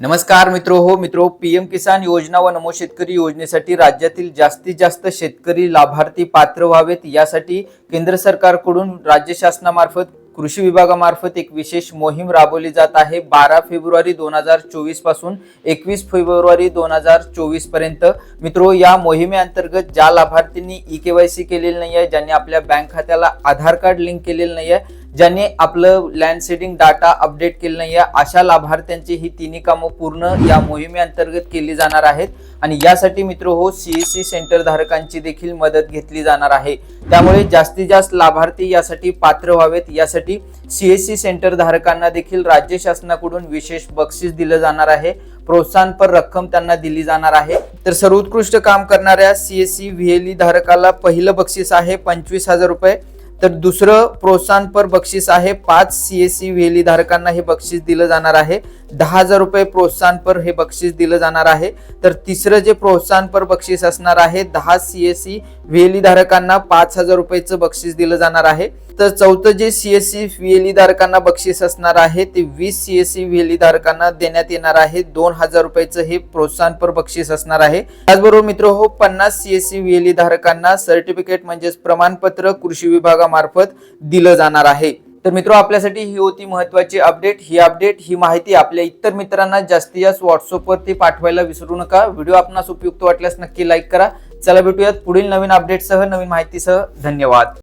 नमस्कार मित्रो हो मित्रो पीएम किसान योजना व नमो शेतकरी योजनेसाठी राज्यातील जास्तीत जास्त शेतकरी लाभार्थी पात्र व्हावेत. यासाठी केंद्र सरकारकडून राज्य शासनामार्फत कृषी विभागामार्फत एक विशेष मोहीम राबवली जात आहे. बारा फेब्रुवारी दोन हजार चोवीसपासून एकवीस फेब्रुवारी दोन हजार चोवीसपर्यंत. मित्रो या मोहिमेअंतर्गत ज्या लाभार्थ्यांनी ई के वाय सी केलेली नाही आहे ज्यांनी आपल्या बँक खात्याला आधार कार्ड लिंक केलेलं नाही आहे ज्यांनी आपलं लँड सेडिंग डाटा अपडेट केलं नाही आहे अशा लाभार्थ्यांची ही तिन्ही कामं पूर्ण या मोहिमेअंतर्गत केली जाणार आहेत. आणि यासाठी मित्र हो सीएससी सेंटर धारकांची देखील मदत घेतली जाणार आहे. त्यामुळे जास्तीत जास्त लाभार्थी यासाठी पात्र व्हावेत. यासाठी सीएससी सेंटर धारकांना देखील राज्य शासनाकडून विशेष बक्षीस दिलं जाणार आहे. प्रोत्साहनपर रक्कम त्यांना दिली जाणार आहे. तर सर्वोत्कृष्ट काम करणाऱ्या सीएससी व्हीएलई धारकाला पहिलं बक्षीस आहे पंचवीस हजार रुपये. तर दुसरं प्रोत्साहनपर बक्षीस आहे पाच सी एस व्हेली धारकांना हे बक्षीस दिलं जाणार आहे. दहा हजार रुपये प्रोत्साहनपर हे बक्षीस दिलं जाणार आहे. तर तिसरं जे प्रोत्साहनपर बक्षीस असणार आहे दहा सी एस व्हेली धारकांना पाच हजार रुपयेचं बक्षीस दिलं जाणार आहे. तर चौथं जे सी एस व्हीएलई धारकांना बक्षीस असणार आहे ते वीस सी एस व्हीएलई धारकांना देण्यात येणार आहे. दोन हजार रुपयाचं हे प्रोत्साहनपर बक्षीस असणार आहे. त्याचबरोबर मित्र हो पन्नास सी एस व्हीएलई धारकांना सर्टिफिकेट म्हणजेच प्रमाणपत्र कृषी विभागामार्फत दिलं जाणार आहे. तर मित्र हो, आपल्यासाठी ही होती महत्वाची अपडेट. ही अपडेट ही माहिती आपल्या इतर मित्रांना जास्तीत जास्त व्हॉट्सअपवरती पाठवायला विसरू नका. व्हिडिओ आपणास उपयुक्त वाटल्यास नक्की लाईक करा. चला भेटूयात पुढील नवीन अपडेटसह नवीन माहितीसह. धन्यवाद.